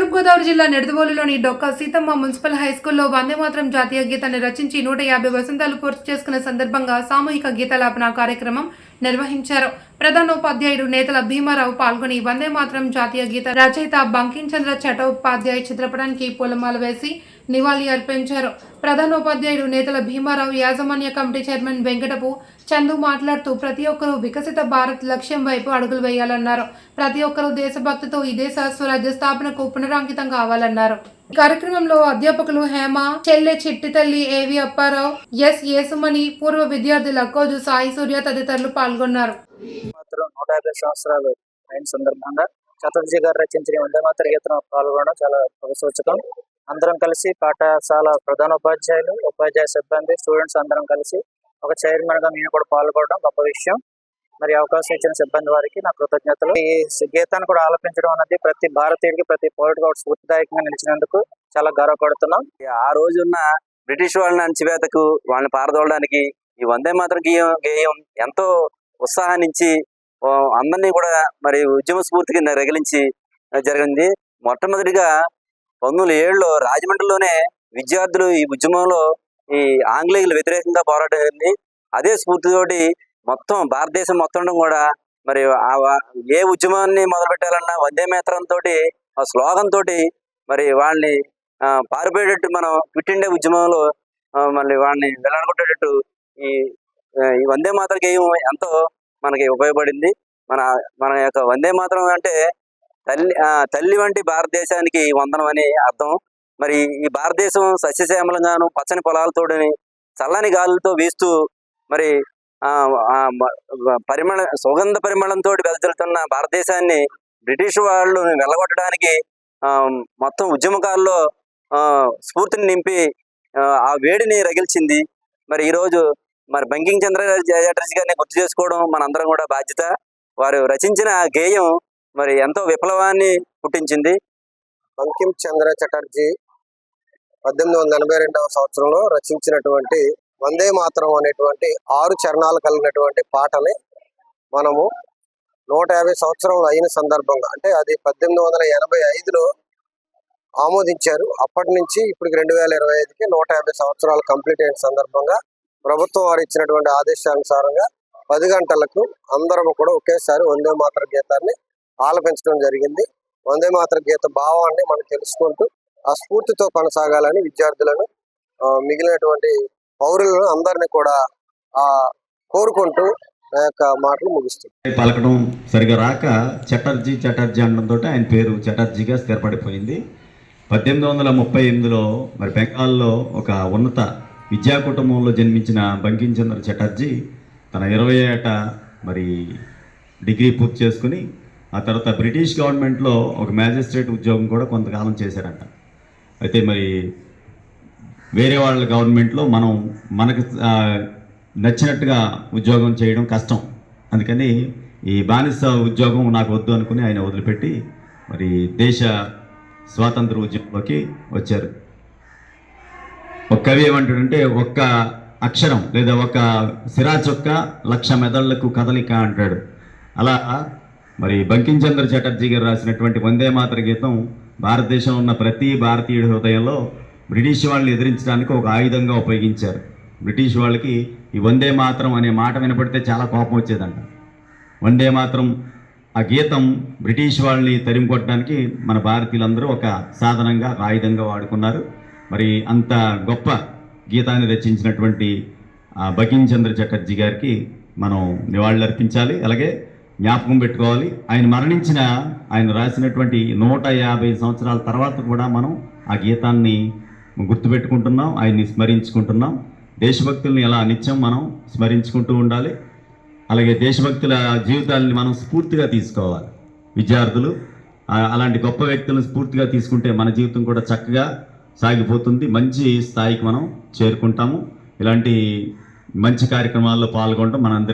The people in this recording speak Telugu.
తూర్పుగోదావరి జిల్లా నిడదవోలులోని డొక్క సీతమ్మ మున్సిపల్ హై స్కూల్లో వందే మాత్రం జాతీయ గీతాన్ని రచించి నూట యాభై వసంతాలు పూర్తి చేసుకున్న సందర్భంగా సామూహిక గీతాలాపన కార్యక్రమం నిర్వహించారు. ప్రధానోపాధ్యాయుడు నేతల భీమారావు పాల్గొని వందే మాత్రం జాతీయ గీత రచయిత బంకించంద్ర చటోపాధ్యాయ చిత్రపటానికి పూలమాల వేసి నివాళి అర్పించారు. ప్రధానోపాధ్యాయుడు నేతల భీమారావు యాజమాన్య కమిటీ చైర్మన్ వెంకటపు చందు మాట్లాడుతూ ప్రతి ఒక్కరూ వికసిత భారత్ లక్ష్యం వైపు అడుగులు వేయాలన్నారు. ప్రతి ఒక్కరూ దేశభక్తితో ఈ దేశ స్వరాజ్య స్థాపనకు పునరాంకితం కావాలన్నారు. కార్యక్రమంలో అధ్యాపకులు హేమ చెల్లె చిట్టి తల్లి ఏవి అప్పారావు ఎస్ యేసుమణి పూర్వ విద్యార్థి లక్కోజు సాయి సూర్య తదితరులు పాల్గొన్నారు. మాత్రం నూట యాభై సంవత్సరాలు అయిన సందర్భంగా చటర్జీ గారు రచించిన వందే మాత్ర గీతం పాల్గొనడం చాలా సూచకం. అందరం కలిసి పాఠశాల ప్రధానోపాధ్యాయులు ఉపాధ్యాయ సిబ్బంది స్టూడెంట్స్ అందరం కలిసి ఒక చైర్మన్గా నేను కూడా పాల్గొనడం గొప్ప విషయం. మరి అవకాశం ఇచ్చిన సిబ్బంది వారికి నా కృతజ్ఞతలు. ఈ గీతాన్ని కూడా ఆలపించడం అనేది ప్రతి భారతీయుడికి ప్రతి పౌరుడికి ఒక స్ఫూర్తిదాయకంగా నిలిచినందుకు చాలా గర్వపడుతున్నాం. ఆ రోజున్న బ్రిటిష్ వాళ్ళని అణచివేతకు వాళ్ళని పారదోలడానికి ఈ వందే మాత్రం గేయం గేయం ఎంతో ఉత్సాహాన్నించి అందరినీ కూడా మరి ఉద్యమ స్ఫూర్తి కింద రగిలించి జరిగింది. మొట్టమొదటిగా పంతొమ్మిది వందల ఏడులో రాజమండ్రిలోనే విద్యార్థులు ఈ ఉద్యమంలో ఈ ఆంగ్లేయులు వ్యతిరేకంగా పోరాటం అదే స్ఫూర్తితోటి మొత్తం భారతదేశం మొత్తం కూడా మరి ఆ ఏ ఉద్యమాన్ని మొదలు పెట్టాలన్నా వందే మాత్రం తోటి ఆ స్లోగన్ తోటి మరి వాళ్ళని పారిపోయేటట్టు మనం క్విట్ ఇండియా ఉద్యమంలో మళ్ళీ వాళ్ళని వెళ్ళగొట్టేటట్టు ఈ ఈ వందే మాతర గేయం ఎంతో మనకి ఉపయోగపడింది. మన మన యొక్క వందే మాతరం అంటే తల్లి ఆ, తల్లి వంటి భారతదేశానికి వందనం అని అర్థం. మరి ఈ భారతదేశం సస్యశ్యామలంగాను పచ్చని పొలాలతోని చల్లని గాలులతో వీస్తూ మరి ఆ, పరిమళ సుగంధ పరిమళంతో వెదజల్లుతున్న భారతదేశాన్ని బ్రిటిష్ వాళ్ళు వెళ్ళగొట్టడానికి ఆ, మొత్తం ఉద్యమకాల్లో ఆ, స్ఫూర్తిని నింపి ఆ, వేడిని రగిల్చింది. మరి ఈరోజు మరి బంకింగ్ చంద్ర చటర్జీ గారిని గుర్తు చేసుకోవడం మనందరం కూడా బాధ్యత. వారు రచించిన ఆ గేయం మరి ఎంతో విప్లవాన్ని పుట్టించింది. బంకిం చంద్ర చటర్జీ పద్దెనిమిది వందల ఎనభై రెండవ సంవత్సరంలో రచించినటువంటి వందే మాతరం అనేటువంటి ఆరు చరణాలు కలిగినటువంటి పాటని మనము నూట యాభై సంవత్సరాలు అయిన సందర్భంగా అంటే అది పద్దెనిమిది వందల ఎనభై ఐదులో ఆమోదించారు. అప్పటి నుంచి ఇప్పటికి రెండు వేల ఇరవై ఐదుకి నూట యాభై సంవత్సరాలు కంప్లీట్ అయిన సందర్భంగా ప్రభుత్వం వారు ఇచ్చినటువంటి ఆదేశానుసారంగా పది గంటలకు అందరం కూడా ఒకేసారి వందే మాతర గీతాన్ని ఆలపించడం జరిగింది. వందే మాతర గీత భావాన్ని మనం తెలుసుకుంటూ ఆ స్ఫూర్తితో కొనసాగాలని విద్యార్థులను మిగిలినటువంటి పౌరులను అందరినీ కూడా ఆ కోరుకుంటూ నా యొక్క మాటలు ముగిస్తుంది పలకడం సరిగా రాక చటర్జీ చటర్జీ అనడంతో ఆయన పేరు చటర్జీగా స్థిరపడిపోయింది. పద్దెనిమిది వందల ముప్పై ఎనిమిదిలో మరి బెంగాల్లో ఒక ఉన్నత విద్యా కుటుంబంలో జన్మించిన బంకించంద్ర చటర్జీ తన ఇరవై ఏట మరి డిగ్రీ పూర్తి చేసుకుని ఆ తర్వాత బ్రిటిష్ గవర్నమెంట్లో ఒక మ్యాజిస్ట్రేట్ ఉద్యోగం కూడా కొంతకాలం చేశారంట. అయితే మరి వేరే వాళ్ళ గవర్నమెంట్లో మనం మనకు నచ్చినట్టుగా ఉద్యోగం చేయడం కష్టం. అందుకని ఈ బానిస ఉద్యోగం నాకు వద్దు అనుకుని ఆయన వదిలిపెట్టి మరి దేశ స్వాతంత్ర ఉద్యమంలోకి వచ్చారు. ఒక కవి ఏమంటాడంటే ఒక్క అక్షరం లేదా ఒక సిరా చొక్క లక్ష మెదళ్ళకు కదలిక అంటాడు. అలా మరి బంకించంద్ర చటర్జీ గారు రాసినటువంటి వందే మాతర గీతం భారతదేశంలో ఉన్న ప్రతి భారతీయుడి హృదయంలో బ్రిటిష్ వాళ్ళని ఎదిరించడానికి ఒక ఆయుధంగా ఉపయోగించారు. బ్రిటిష్ వాళ్ళకి ఈ వందే మాత్రం అనే మాట వినపడితే చాలా కోపం వచ్చేదంట. వందే మాత్రం ఆ గీతం బ్రిటిష్ వాళ్ళని తరిమి కొట్టడానికి మన భారతీయులందరూ ఒక సాధనంగా ఆయుధంగా వాడుకున్నారు. మరి అంత గొప్ప గీతాన్ని రచించినటువంటి ఆ బకించంద్ర చటర్జీ గారికి మనం నివాళులర్పించాలి. అలాగే జ్ఞాపకం పెట్టుకోవాలి. ఆయన మరణించిన ఆయన రాసినటువంటి నూట యాభై సంవత్సరాల తర్వాత కూడా మనం ఆ గీతాన్ని గుర్తుపెట్టుకుంటున్నాం ఆయన్ని స్మరించుకుంటున్నాం. దేశభక్తుల్ని ఎలా నిత్యం మనం స్మరించుకుంటూ ఉండాలి. అలాగే దేశభక్తుల జీవితాలని మనం స్ఫూర్తిగా తీసుకోవాలి. విద్యార్థులు అలాంటి గొప్ప వ్యక్తులను స్ఫూర్తిగా తీసుకుంటే మన జీవితం కూడా చక్కగా సాగిపోతుంది. మంచి స్థాయికి మనం చేరుకుంటాము. ఇలాంటి మంచి కార్యక్రమాల్లో పాల్గొనడం మనందరి